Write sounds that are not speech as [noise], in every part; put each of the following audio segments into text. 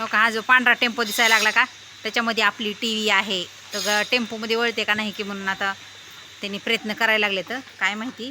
हो का? हा जो पांढरा टेम्पो दिसायला लागला का? त्याच्यामध्ये आपली टी व्ही आहे. तर टेम्पोमध्ये वळते का नाही की म्हणून आता त्यांनी प्रयत्न करायला लागले तर? काय माहिती?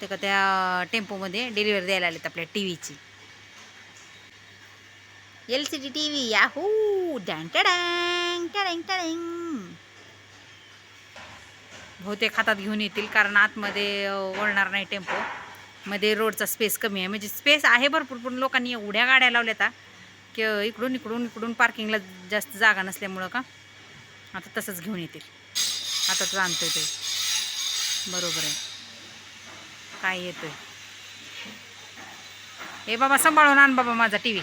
ते का त्या टेम्पोमध्ये डिलिव्हरी द्यायला लागलेत आपल्या T व्हीची L C D T V yahoo! डँग टँग टँग टँग बहुतेक हातात घेऊन येतील कारण आतमध्ये वळणार नाही टेम्पो. मध्ये रोडचा स्पेस कमी आहे. म्हणजे स्पेस आहे भरपूर पण लोकांनी एवढ्या गाड्या लावल्या आता की इकडून इकडून इकडून पार्किंगला जास्त जागा नसल्यामुळं का? आता तसंच घेऊन येतील. आता तर आणतोय ते. बरोबर आहे. काय येतोय? हे बाबा सांभाळून आण बाबा माझा टी व्ही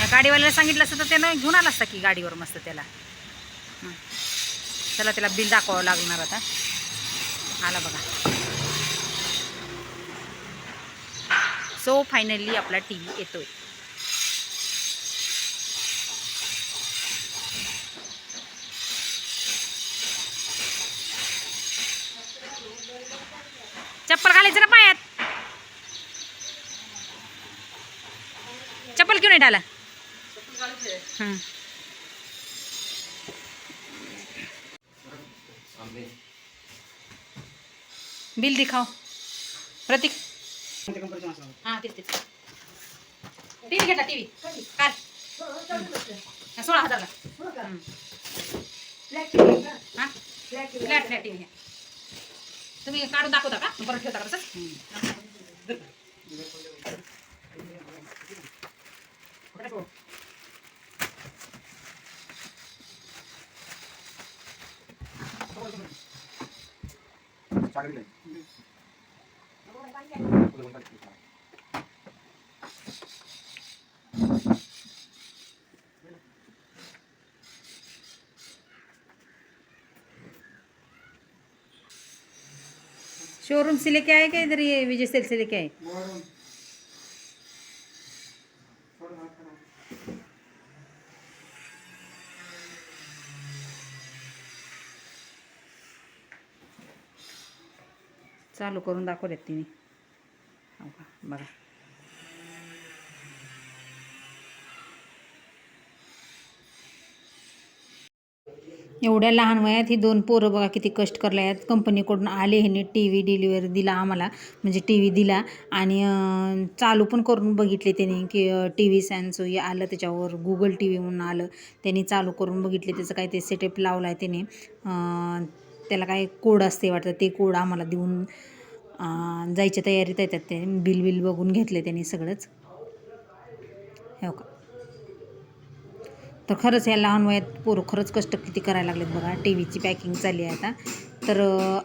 या गाडीवाल्याला सांगितलं असतं तर त्यानं घेऊन आला असता की गाडीवर मस्त त्याला. चला त्याला बिल दाखवावं लागणार आता. आला बघा. सो फायनली आपला टी व्ही येतोय. चप्पल घालायचं ना पायात. चप्पल क्यों नहीं डाला बिल दिखाओ. प्रतीक. हां तेच तेच टी व्ही घेतला टी व्ही काय सोळा हजारला हं. हां फ्लॅट फ्लॅट टी व्ही तुम्ही काढून दाखवता का परत ठेवता का तसंच शोरूम से लेके आए क्या इधर ये विजय सेल से लेके आए? चालू करून दाखवल्यात तिने. बघा एवढ्या लहान वयात ही दोन पोरं बघा किती कष्ट करले आहेत. कंपनीकडून आले ह्यांनी टी व्ही डिलिव्हरी दिला आम्हाला. म्हणजे टी व्ही दिला. आणि चालू पण करून बघितले त्यांनी की टी व्ही सॅन्सो आलं त्याच्यावर. गुगल टी व्ही म्हणून आलं. त्यांनी चालू करून बघितले. त्याचं काय ते सेटअप लावला आहे त्याने त्याला काय कोड असते वाटतं. ते कोड आम्हाला देऊन जायच्या तयारीत येतात ते. बिल बिल बघून घेतले त्यांनी सगळंच. हो का? तर खरंच या लहान वयात पोरं खरंच कष्ट किती करायला लागलेत बघा. टी व्हीची पॅकिंग चालली आहे आता. तर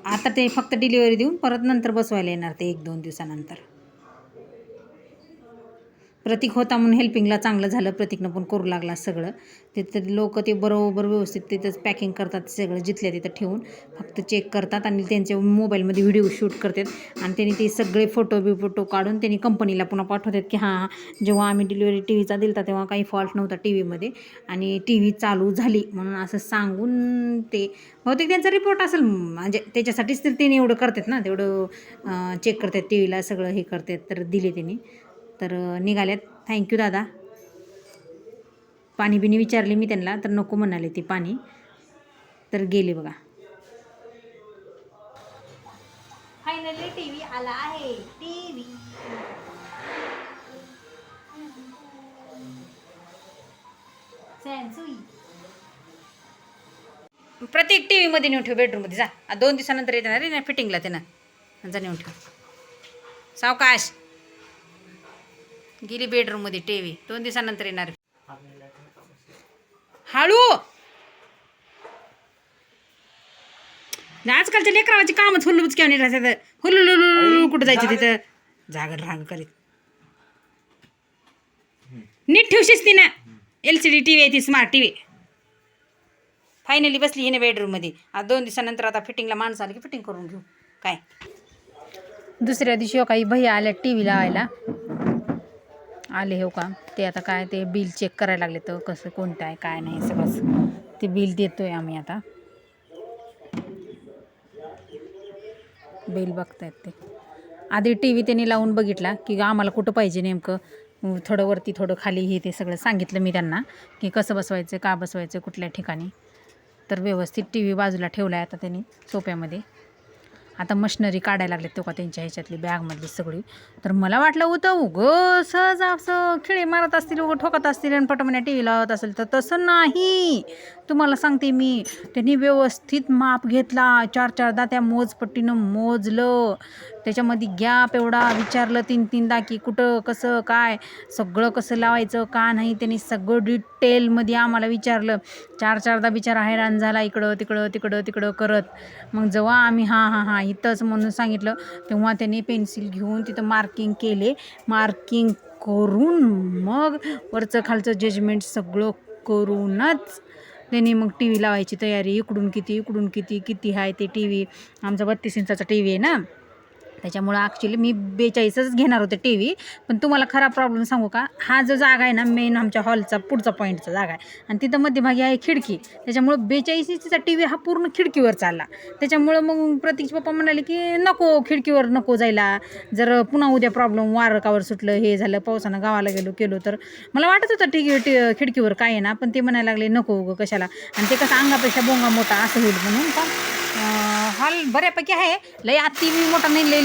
आता ते फक्त डिलिव्हरी देऊन परत नंतर बसवायला येणार ते एक दोन दिवसानंतर. प्रतीक होता म्हणून हेल्पिंगला चांगलं झालं प्रतीकनं पण करू लागला सगळं. तिथं लोक ते बरोबर व्यवस्थित तिथंच पॅकिंग करतात सगळं जिथल्या तिथं ठेवून फक्त चेक करतात आणि त्यांच्या मोबाईलमध्ये व्हिडिओ शूट करतात. आणि त्यांनी ते सगळे फोटो बिफोटो काढून त्यांनी कंपनीला पुन्हा पाठवतात की हां जेव्हा आम्ही डिलिव्हरी टी व्हीचा दिलता तेव्हा काही फॉल्ट नव्हता टी व्हीमध्ये आणि टी व्ही चालू झाली म्हणून असं सांगून ते बहुतेक त्यांचा रिपोर्ट असेल म्हणजे त्याच्यासाठीच तर त्यांनी एवढं करतात ना तेवढं चेक करतात टी व्हीला सगळं हे करतात तर दिले त्यांनी. तर निघाल्यात थँक्यू दादा. पाणी बिणी विचारले मी त्यांना तर नको म्हणाले ते पाणी. तर गेले बघा. फायनली टी व्ही आला आहे. टी व्ही प्रत्येक टी व्हीमध्ये नेऊन ठेव बेडरूममध्ये जा. दोन दिवसानंतर येणार रे ना फिटिंगला त्यानं जा नेऊन ठेव. सावकाश. गेली बेडरूममध्ये टी व्ही दोन दिवसानंतर येणार. हळू! आजकालच्या लेकरावाची कामच हुल्लूच केव्हा नाही राहतात हुल्लू कुठं जायचं तिथं? जागर राग करीत. नीट ठेवशीस ती ना L C D T V आहे ती स्मार्ट टी व्ही फायनली बसली हिने बेडरूममध्ये आज दोन दिवसानंतर आता फिटिंगला माणसं आली की फिटिंग करून घेऊ. काय? दुसऱ्या दिवशी हो काही भैया आल्या टी व्ही लावायला. आले हो का? ते आता काय ते बिल चेक करायला लागले तर कसं कोणतं आहे काय नाही सगळंच. ते बिल देतो आहे आम्ही आता. बिल बघतायत ते. आधी टी व्ही त्यांनी लावून बघितला की आम्हाला कुठं पाहिजे नेमकं. थोडं वरती थोडं खाली हे ते सगळं सांगितलं मी त्यांना की कसं बसवायचं का बसवायचं कुठल्या ठिकाणी. तर व्यवस्थित टी व्ही बाजूला ठेवला आहे आता त्यांनी सोप्यामध्ये. आता मशनरी काढायला लागले तेव्हा त्यांच्या ह्याच्यातली बॅगमधली सगळी. तर मला वाटलं होतं उगं सहज असं खिळे मारत असतील उगं ठोकत असतील आणि पटमण्या टी व्ही लावत असेल तर तसं नाही. तुम्हाला सांगते मी त्यांनी व्यवस्थित माप घेतला चार चारदा त्या मोजपट्टीनं मोजलं. त्याच्यामध्ये गॅप एवढा विचारलं तीन तीनदा की कुठं कसं काय? सगळं कसं लावायचं का नाही? त्यांनी सगळं डिटेलमध्ये आम्हाला विचारलं. चार चारदा बिचारा हैराण झाला इकडं तिकडं तिकडं तिकडं करत. मग जेव्हा आम्ही हां हां हां इथंच म्हणून सांगितलं तेव्हा त्यांनी पेन्सिल घेऊन तिथं मार्किंग केले. मार्किंग करून मग वरचं खालचं जजमेंट सगळं करूनच त्यांनी मग टी व्ही लावायची तयारी. इकडून किती इकडून किती किती आहे ते टी व्ही आमचा बत्तीस इंचाचा टी व्ही आहे ना? त्याच्यामुळं ॲक्च्युली मी बेचाळीसच घेणार होते टी व्ही पण तुम्हाला खरा प्रॉब्लेम सांगू का? हा जो जागा आहे ना मेन आमच्या हॉलचा पुढचा पॉईंटचा जागा आहे. आणि तिथं मध्यभागी आहे खिडकी. त्याच्यामुळं बेचाळीस इंचीचा टी व्ही हा पूर्ण खिडकीवर चालला. त्याच्यामुळं मग प्रतीकचे पप्पा म्हणाले की नको खिडकीवर नको जायला. जर पुन्हा उद्या प्रॉब्लेम वारं कावर सुटलं हे झालं पावसानं गावाला गेलो केलो तर मला वाटत होतं टी टी खिडकीवर काय आहे ना पण ते म्हणायला लागले नको गं कशाला? आणि ते कसं अंगापेक्षा बोंगा मोठा असं होईल म्हणून का? हॉल बऱ्यापैकी आहे. लय अति बी मोठा नाही लय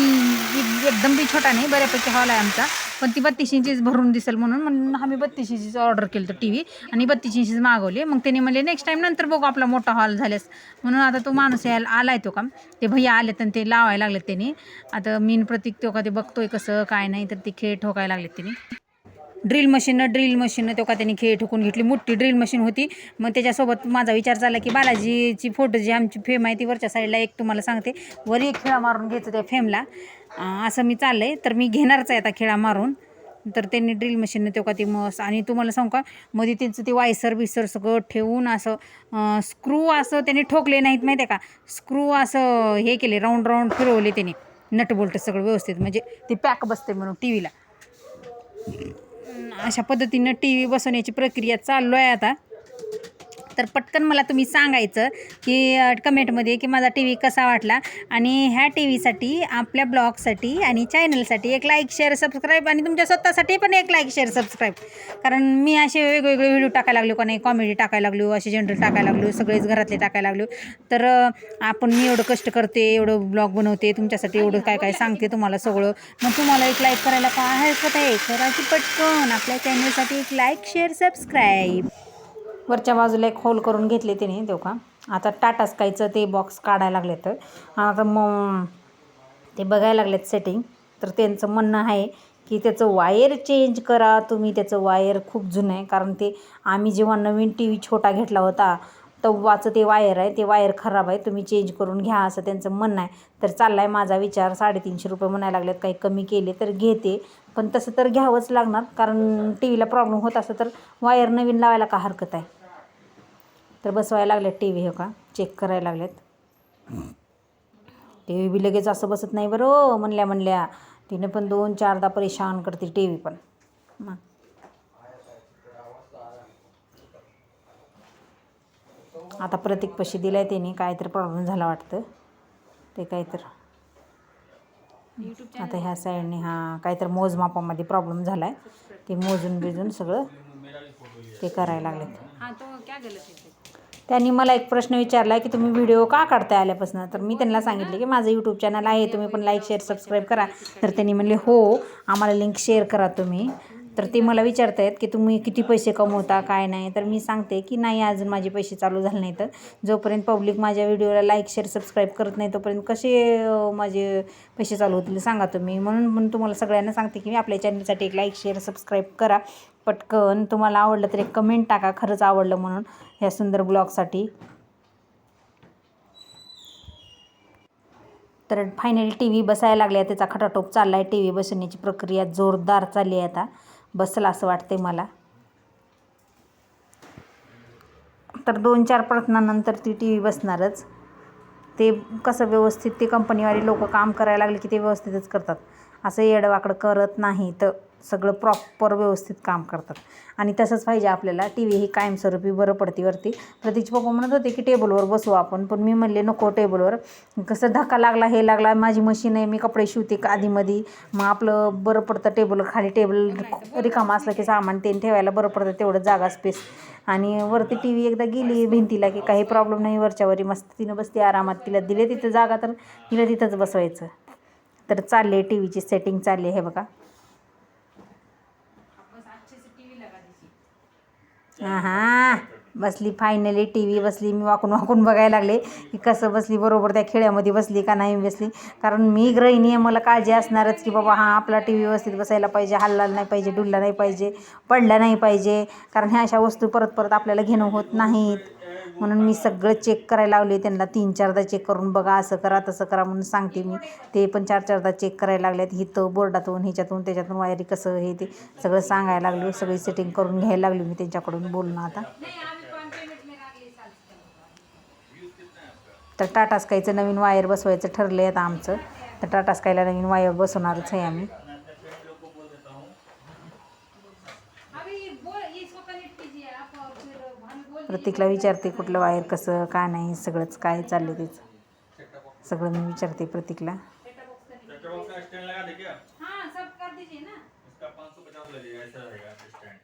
एकदम बी छोटा नाही बऱ्यापैकी हॉल आहे आमचा. पण ती बत्तीस इंचीच भरून दिसेल म्हणून म्हणून आम्ही बत्तीस इंचीच ऑर्डर केलं तर टी व्ही आणि बत्तीस इंचीच मागवली. मग त्यांनी म्हणले नेक्स्ट टाईम नंतर बघू आपला मोठा हॉल झाल्यास. म्हणून आता तो माणूस यायला आहे तो का? ते भैया आले तर ते लावायला लागलेत त्यांनी. आता मीन प्रतीक तो का ते बघतोय कसं काय नाही तर ते खेळ ठोकायला लागलेत त्यांनी. ड्रिल मशीननं ड्रिल मशीननं तो का त्यांनी खेळ ठोकून घेतली. मोठी ड्रिल मशीन होती. मग त्याच्यासोबत माझा विचार झाला की बालाजीची फोटो जी आमची फेम आहे ती वरच्या साईडला एक तुम्हाला सांगते. वर एक खेळा मारून घ्यायचं त्या फेमला असं मी चाललं आहे तर मी घेणारच आहे आता खेळा मारून. तर त्यांनी ड्रिल मशीननं तो का ती मस आणि तुम्हाला सांगू का मध्ये त्यांचं ते वायसर बिसर सगळं ठेवून असं स्क्रू असं त्यांनी ठोकले नाहीत माहिती आहे का? स्क्रू असं हे केले राऊंड राऊंड फिरवले त्यांनी. नटबोल्ट सगळं व्यवस्थित. म्हणजे ते पॅक बसते म्हणून टी व्हीला अशा पद्धतीनं टी व्ही बसवण्याची प्रक्रिया चालू आहे आता. तर पटकन मला तुम्ही सांगायचं की कमेंटमध्ये की माझा टी व्ही कसा वाटला. आणि ह्या टी व्हीसाठी आपल्या ब्लॉगसाठी आणि चॅनलसाठी एक लाईक शेअर सबस्क्राईब आणि तुमच्या स्वतःसाठी पण एक लाईक शेअर सबस्क्राईब कारण मी असे वेगवेगळे व्हिडिओ टाकायला लागलो का नाही कॉमेडी टाकायला लागलो असे जनरल टाकायला लागलो सगळेच घरातले टाकायला लागलो. तर आपण मी एवढं कष्ट करते एवढं ब्लॉग बनवते तुमच्यासाठी एवढं काय काय सांगते तुम्हाला सगळं. मग तुम्हाला एक लाईक करायला काय हरकत आहे करायची पटकन आपल्या चॅनलसाठी एक लाईक शेअर सबस्क्राईब वरच्या बाजूला एक होल करून घेतले तिने देऊ का आता टाटा स्कायचं ते बॉक्स काढायला लागले तर. आता मग ते बघायला लागलेत सेटिंग तर त्यांचं म्हणणं आहे की त्याचं वायर चेंज करा. तुम्ही त्याचं वायर खूप जुनं आहे. कारण ते आम्ही जेव्हा नवीन टी व्ही छोटा घेतला होता तव्वाचं ते वायर आहे. ते वायर खराब आहे. तुम्ही चेंज करून घ्या असं त्यांचं म्हणणं आहे. तर चालला आहे माझा विचार. साडेतीनशे रुपये म्हणायला लागलेत. काही कमी केले तर घेते. पण तसं तर घ्यावंच लागणार. कारण टी व्हीला प्रॉब्लेम होत असं तर वायर नवीन लावायला का हरकत आहे? तर बसवायला लागल्यात टी व्ही हो का? चेक करायला लागलेत. टी व्ही बी लगेच असं बसत नाही बरं हो, म्हणल्या म्हणल्या. तिने पण दोन चारदा परेशान करते टी व्ही पण. मग. आता प्रतीक पशी दिलाय त्याने काय तर प्रॉब्लेम झाला वाटतं. ते काय तर आता ह्या साईडने हा काहीतरी मोजमापामध्ये प्रॉब्लेम झाला आहे ते मोजून बिजून सगळं ते करायला लागलेत. त्यांनी मला एक प्रश्न विचारला की तुम्ही व्हिडिओ का काढताय आल्यापासून? तर मी त्यांना सांगितले की माझं यूट्यूब चॅनल आहे तुम्ही पण लाईक शेअर सबस्क्राईब करा. तर त्यांनी म्हणले हो आम्हाला लिंक शेअर करा तुम्ही. तर ते मला विचारतायत की तुम्ही किती पैसे कमवता काय नाही? तर मी सांगते की नाही अजून माझे पैसे चालू झाले नाही तर जोपर्यंत पब्लिक माझ्या व्हिडिओला लाईक शेअर सबस्क्राईब करत नाही तोपर्यंत कसे माझे पैसे चालू होतील सांगा तुम्ही. म्हणून म्हणून तुम्हाला सगळ्यांना सांगते की मी आपल्या चॅनलसाठी एक लाईक शेअर सबस्क्राईब करा. पटकन तुम्हाला आवडलं तर एक कमेंट टाका खरंच आवडलं म्हणून ह्या सुंदर ब्लॉगसाठी. तर फायनली टी व्ही बसायला लागल्या त्याचा खटाटोप चालला आहे टी व्ही बसवण्याची प्रक्रिया जोरदार चालली आहे आता. बसला असं वाटते मला. तर दोन चार प्रश्नानंतर ती टी व्ही बसणारच. ते कसं व्यवस्थित ते कंपनीवाले लोक काम करायला लागले की ते व्यवस्थितच करतात. असं येडवाकडं करत नाही तर सगळं प्रॉपर व्यवस्थित काम करतात. आणि तसंच पाहिजे आपल्याला टी व्ही ही कायमस्वरूपी बरं पडते वरती. प्रतीची पप्पा म्हणत होते की टेबलवर बसू आपण पण मी म्हणले नको टेबलवर कसं धक्का लागला हे लागला माझी मशीन आहे मी कपडे शिवते का आधीमध्ये मग आपलं बरं पडतं टेबल खाली टेबल रिकामा असलं की सामान ते ठेवायला बरं पडतं तेवढं जागा स्पेस आणि वरती टी व्ही एकदा गेली भिंतीला की काही प्रॉब्लेम नाही वरच्यावरी मस्त तिनं बसते आरामात तिला दिले तिथं जागा तर तिला तिथंच बसवायचं. तर चालले टी व्हीची सेटिंग चालली आहे बघा. हां बसली फायनली टी व्ही बसली मी वाकून वाकून बघायला लागले की कसं बसली बरोबर त्या खेळ्यामध्ये बसली का नाही बसली. कारण मी गृहिणी आहे मला काळजी असणारच की बाबा हां आपला टी व्ही व्यवस्थित बसायला पाहिजे हल्ला नाही पाहिजे डुलला नाही पाहिजे पडला नाही पाहिजे. कारण ह्या अशा वस्तू परत परत आपल्याला घेणं होत नाहीत. म्हणून मी सगळं चेक करायला लावले त्यांना तीन चारदा चेक करून बघा असं करा तसं करा म्हणून सांगते मी. ते पण चार चारदा चेक करायला लागल्यात हिथं बोर्डातून ह्याच्यातून त्याच्यातून वायरी कसं हे ते सगळं सांगायला लागलो. सगळी सेटिंग करून घ्यायला लागली मी त्यांच्याकडून. बोलणं आता. तर टाटा स्कायचं नवीन वायर बसवायचं ठरलं आहे आता आमचं. तर टाटा स्कायला नवीन वायर बसवणारच आहे आम्ही. प्रत्येकला विचारते कुठलं वायर कसं काय नाही सगळंच काय चाललं त्याचं. सगळं मी विचारते प्रतीकला सेट बॉक्स का स्टैंड लगा दे क्या हाँ सब कर दीजिए ना इसका पाँच सौ पचास लगेगा ऐसा रहेगा स्टैंड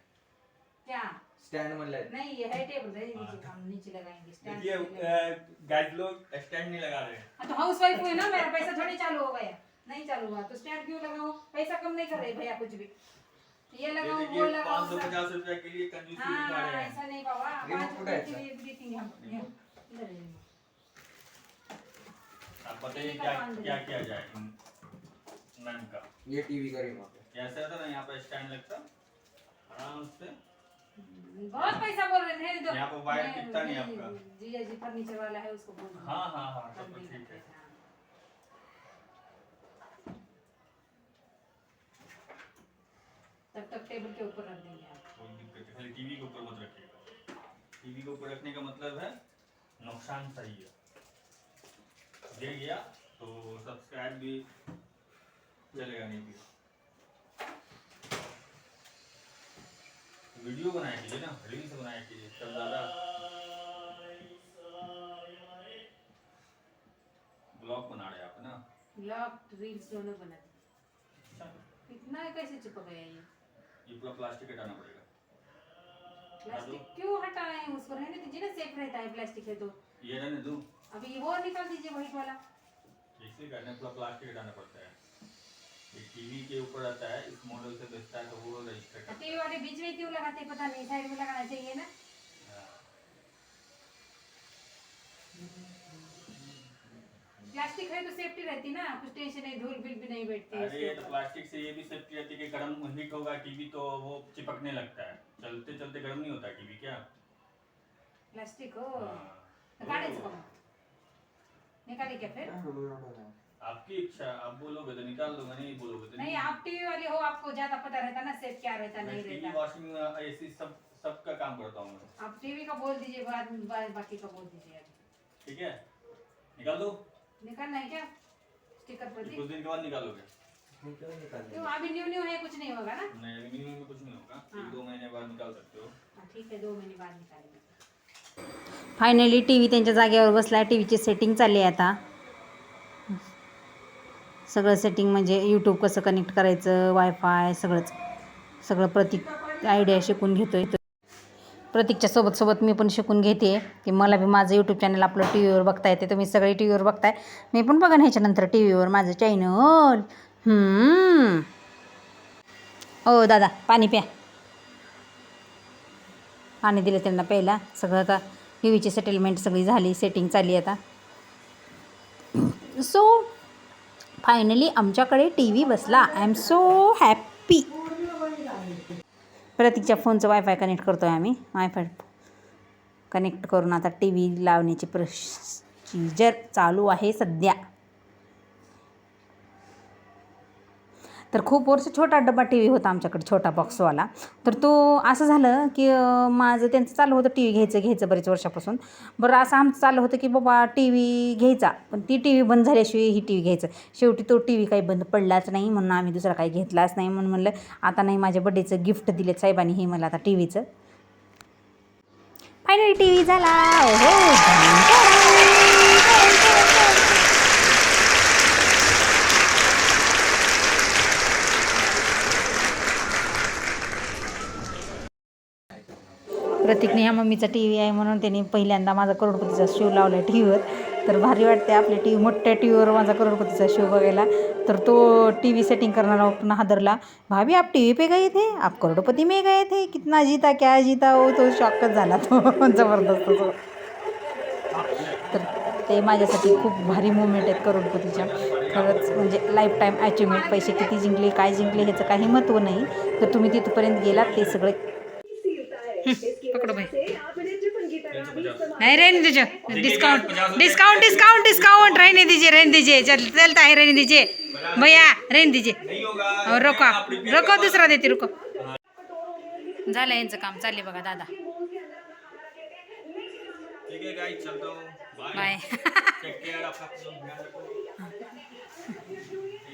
क्या स्टैंड मतलब नहीं ये है टेबल है. नीचे हम नीचे लगाएंगे स्टैंड गाइड लोग स्टैंड नहीं लगा रहे तो हाउस वाइफ हुई ना मेरा पैसा थोड़ी चालू हो गया नहीं चालू हुआ तो स्टैंड क्यों लगाओ पैसा कम नहीं कर रहे भैया कुछ भी ये लगाओ वो लगाओ पाँच सौ पचास रुपया के लिए कंजूसी दिखा हाँ रहे हैं। ऐसा नहीं बाबा रिमोट पाँच रुपए के लिए देखेंगे हम है आप बताइए क्या क्या किया जाए? नन का। ये टीवी का रिमोट कैसे आता ना यहाँ पे स्टैंड लगता। आराम से। बहुत पैसा बोल रहे थे यहाँ पर वायर कितना नहीं आपका? जी जी फर्नीचर वाला है उसको बोल। हाँ हाँ हाँ सब ठीक है पैसा। तब तक टेबल के ऊपर रख देंगे आप। कोई दिक्कत खाली टीवी के ऊपर मत रखिएगा। टीवी के ऊपर रखने का मतलब है नुकसान सही है। दे गया तो सब्सक्राइब भी चलेगा नहीं भी। वीडियो बनाया कीजिए ना रील्स बनाया कीजिए तब ज़्यादा ब्लॉग बना रहे आप ना। ब्लॉग रील्स दोनों बना दें इतना कैसे चिपक गया ये? ये पूरा प्लास्टिक हटाना पड़ेगा। प्लास्टिक क्यों हटाए उसको रहने दीजिए ना सेफ़ रहता है प्लास्टिक है तो। ये रहने दो। अभी वो निकाल दीजिए व्हाइट वाला। इसलिए करने पूरा प्लास्टिक हटाना पड़ता है। ये टीवी के ऊपर आता है इस मॉडल से बेचता है तो वो रजिस्टर टीवी वाले बीच में क्यों लगाते पता नहीं साइड में लगाना चाहिए ना। प्लास्टिक है तो सेफ्टी रहती ना कुछ टेंशन नहीं धूल बिल भी नहीं बैठती अरे ये तो प्लास्टिक से ये भी सेफ्टी रहती है कि गर्म हीट होगा टीवी तो वो चिपकने लगता है। चलते चलते गर्म नहीं होता टीवी क्या? प्लास्टिक हो हाँ। तो काढायचं का मग निकाले क्या फिर? आपकी इच्छा आप बोलोगे तो निकाल दूँगा नहीं बोलोगे तो नहीं आप टीवी वाले हो आपको ज़्यादा पता रहता ना सेफ़ क्या रहता नहीं टीवी रहता। वॉशिंग एसी सब सबका काम करता हूँ मैं। आप टीवी का बोल दीजिए बाद बाकी का बोल दीजिए। ठीक है? निकाल दो। निकालना है क्या? स्टिकर पर कुछ दिन के बाद निकालोगे? क्यों अभी न्यू न्यू है कुछ नहीं होगा ना? नहीं अभी न्यू में कुछ नहीं होगा। हाँ। एक दो महीने बाद निकाल सकते हो। हाँ, ठीक है दो महीने बाद निकालेंगे। फायनली टी व्ही त्यांच्या जागेवर बसला. टी व्हीची सेटिंग चालली आहे आता. सगळं सेटिंग म्हणजे यूट्यूब कसं कनेक्ट करायचं वायफाय सगळंच. सगळं प्रतीक आयडिया शिकून घेतोय. प्रतीकच्या सोबत सोबत मी पण शिकून घेते. की मला बी माझं यूट्यूब चॅनल आपलं टी व्हीवर बघता येते तुम्ही सगळे टी व्हीवर बघताय. मी पण बघा ह्याच्यानंतर टी व्हीवर माझं चॅनल हो दादा पाणी प्या. पाणी दिलं त्यांना प्यायला. सगळं आता टी व्हीची सेटलमेंट सगळी झाली सेटिंग चालली आता. सो फायनली आमच्याकडे टी व्ही बसला. आय एम सो हॅप्पी प्रतीकच्या फोनचं वायफाय कनेक्ट करतो आहे आम्ही. वायफाय कनेक्ट करून आता टी व्ही लावण्याची प्रोसिजर चालू आहे सध्या. तर खूप वर्ष छोटा डब्बा टी व्ही होता आमच्याकडे छोटा बॉक्सवाला तर तो असं झालं की माझं त्यांचं चालू होतं टी व्ही घ्यायचं घ्यायचं बरेच वर्षापासून. बरं असं आमचं चाललं होतं की बाबा टी व्ही घ्यायचा. पण ती टी व्ही बंद झाल्याशिवाय ही टी व्ही घ्यायचं. शेवटी तो टी व्ही काही बंद पडलाच नाही म्हणून आम्ही दुसरा काही घेतलाच नाही म्हणून म्हणलं आता नाही माझ्या बड्डेचं गिफ्ट दिले साहेबांनी हे मला आता टी व्हीचं फायनली टी व्ही झाला हो, हो प्रतीकने ह्या मम्मीचा टी व्ही आहे म्हणून त्यांनी पहिल्यांदा माझा करोडपतीचा शो लावला टी व्हीवर तर भारी वाटते आपल्या टी व्ही मोठ्या टी व्हीवर माझा करोडपतीचा शो बघायला. तर तो टी व्ही सेटिंग करणारा पण हादरला. भाभी आप टी व्ही पे गए थे? आप करोडपती मे गए थे? कितना जीता क्या जीता? हो तो शॉकच झाला तो. [laughs] जबरदस्त तो. तर ते माझ्यासाठी खूप भारी मुवमेंट आहेत करोडपतीच्या. खरंच म्हणजे लाईफ टाईम अचिव्हमेंट पैसे किती जिंकले काय जिंकले ह्याचं काही महत्त्व नाही. तर तुम्ही तिथपर्यंत गेलात ते सगळे [laughs] पकडो नहीं रहने दीजिए। डिस्काउंट डिस्काउंट डिस्काउंट डिस्काउंट रहने दीजिए रहने दीजिए। चल चलता है रहने दीजिए। भैया रहने दीजिए। और रोको रोको दुसरा देते रुको। झालं यांचं काम चालले बघा दादा। है गाइस चलता हूँ। बाय बाय टेक केयर आपका ध्यान रखो।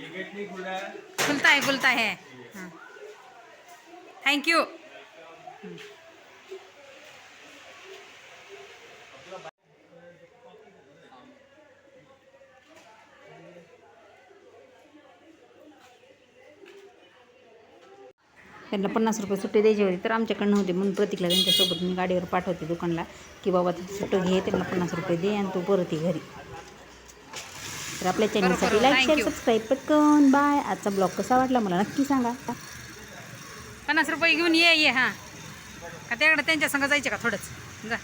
ये गेट नहीं खुल रहा है। खुलता है खुलता है। त्यांना पन्नास रुपये सुट्टी द्यायची होती तर आमच्याकडे नव्हते म्हणून प्रतीकला त्यांच्यासोबत मी गाडीवर पाठवते दुकानला की बाबा तिथे सुट्टं घे त्यांना पन्नास रुपये दे आणि तू परत ये घरी. तर आपल्या चॅनलसाठी लाईक शेअर सबस्क्राईब पटकन. बाय आजचा ब्लॉग कसा वाटला मला नक्की सांगा पन्नास रुपये घेऊन ये ये हां. का त्याकडे त्यांच्या संग जायचे का थोडंच? जा.